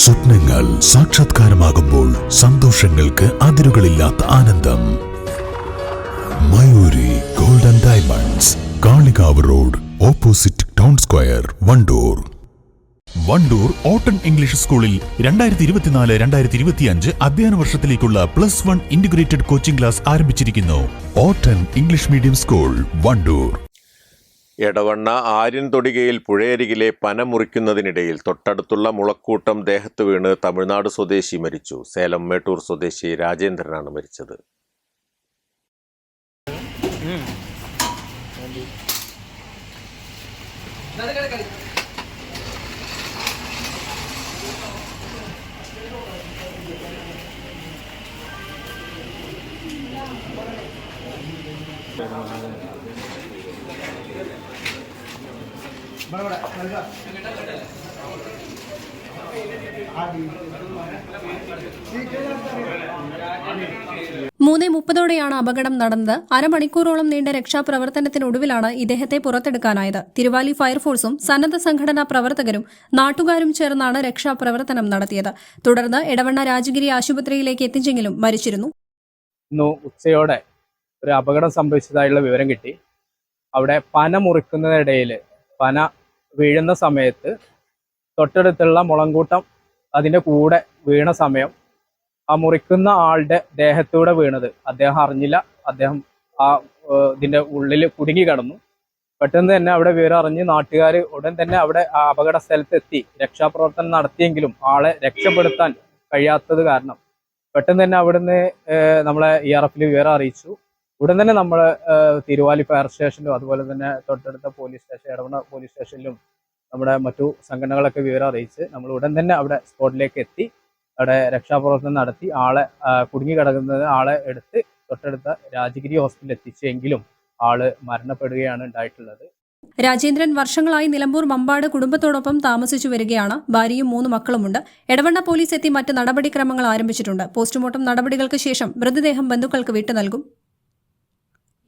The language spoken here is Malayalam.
സ്വപ്നങ്ങൾ സാക്ഷാത്കാരമാകുമ്പോൾ സന്തോഷങ്ങൾക്ക് അതിരുകളില്ലാത്ത ആനന്ദം. Mayuri golden diamonds Kalikavu road opposite town square Wandoor. Wandoor ഓട്ടൺ English സ്കൂളിൽ രണ്ടായിരത്തി ഇരുപത്തിനാല് രണ്ടായിരത്തി ഇരുപത്തിയഞ്ച് അധ്യയന വർഷത്തിലേക്കുള്ള plus one integrated coaching class ആരംഭിച്ചിരിക്കുന്നു. ഓട്ടൺ English medium school Wandoor. Edavanna Aryan Thodikayil പുഴയരികിലെ പന മുറിക്കുന്നതിനിടയിൽ തൊട്ടടുത്തുള്ള മുളക്കൂട്ടം ദേഹത്ത് വീണ് തമിഴ്നാട് സ്വദേശി മരിച്ചു. സേലം മേട്ടൂർ സ്വദേശി രാജേന്ദ്രനാണ് മരിച്ചത്. മൂന്നേ മുപ്പതോടെയാണ് അപകടം നടന്നത്. അരമണിക്കൂറോളം നീണ്ട രക്ഷാപ്രവർത്തനത്തിനൊടുവിലാണ് ഇദ്ദേഹത്തെ പുറത്തെടുക്കാനായത്. തിരുവാലി ഫയർഫോഴ്സും സന്നദ്ധ സംഘടനാ പ്രവർത്തകരും നാട്ടുകാരും ചേർന്നാണ് രക്ഷാപ്രവർത്തനം നടത്തിയത്. തുടർന്ന് എടവണ്ണ രാജഗിരി ആശുപത്രിയിലേക്ക് എത്തിച്ചെങ്കിലും മരിച്ചിരുന്നു. ഉച്ചയോടെ ഒരു അപകടം സംഭവിച്ചതായുള്ള വിവരം കിട്ടി. അവിടെ പന മുറിക്കുന്നതിനിടയിൽ പന വീഴുന്ന സമയത്ത് തൊട്ടടുത്തുള്ള മുളങ്കൂട്ടം അതിന്റെ കൂടെ വീണ സമയം ആ മുറിക്കുന്ന ആളുടെ ദേഹത്തൂടെ വീണത്. അദ്ദേഹം അറിഞ്ഞില്ല. അദ്ദേഹം ആ ഇതിന്റെ ഉള്ളിൽ കുടുങ്ങി കിടന്നു. പെട്ടെന്ന് തന്നെ അവിടെ വിവരം അറിഞ്ഞ് നാട്ടുകാർ ഉടൻ തന്നെ അവിടെ ആ അപകട സ്ഥലത്തെത്തി. രക്ഷാപ്രവർത്തനം നടത്തിയെങ്കിലും ആളെ രക്ഷപ്പെടുത്താൻ കഴിയാത്തത് കാരണം. പെട്ടെന്ന് തന്നെ അവിടുന്ന് നമ്മളെ ഇ ആർ എഫിൽ വിവരം അറിയിച്ചു ഉടൻ തന്നെ നമ്മൾ തിരുവാലി ഫയർ സ്റ്റേഷനിലും അതുപോലെ തന്നെ തൊട്ടടുത്ത പോലീസ് സ്റ്റേഷൻ ഇടവണ പോലീസ് സ്റ്റേഷനിലും നമ്മുടെ മറ്റു സംഘടനകളൊക്കെ വിവരം അറിയിച്ച് നമ്മൾ ഉടൻ തന്നെ അവിടെ സ്പോട്ടിലേക്ക് എത്തി അവിടെ രക്ഷാപ്രവർത്തനം നടത്തി ആളെ കുടുങ്ങി കിടക്കുന്നത് ആളെ എടുത്ത് തൊട്ടടുത്ത രാജഗിരി ഹോസ്പിറ്റലിൽ എത്തിച്ചെങ്കിലും ആൾ മരണപ്പെടുകയാണ് ഉണ്ടായിട്ടുള്ളത്. രാജേന്ദ്രൻ വർഷങ്ങളായി നിലമ്പൂർ മമ്പാട് കുടുംബത്തോടൊപ്പം താമസിച്ചു വരികയാണ്. ഭാര്യയും മൂന്ന് മക്കളുമുണ്ട്. എടവണ്ണ പോലീസ് എത്തി മറ്റ് നടപടിക്രമങ്ങൾ ആരംഭിച്ചിട്ടുണ്ട്. പോസ്റ്റ്മോർട്ടം നടപടികൾക്ക് ശേഷം മൃതദേഹം ബന്ധുക്കൾക്ക് വിട്ടു നൽകും.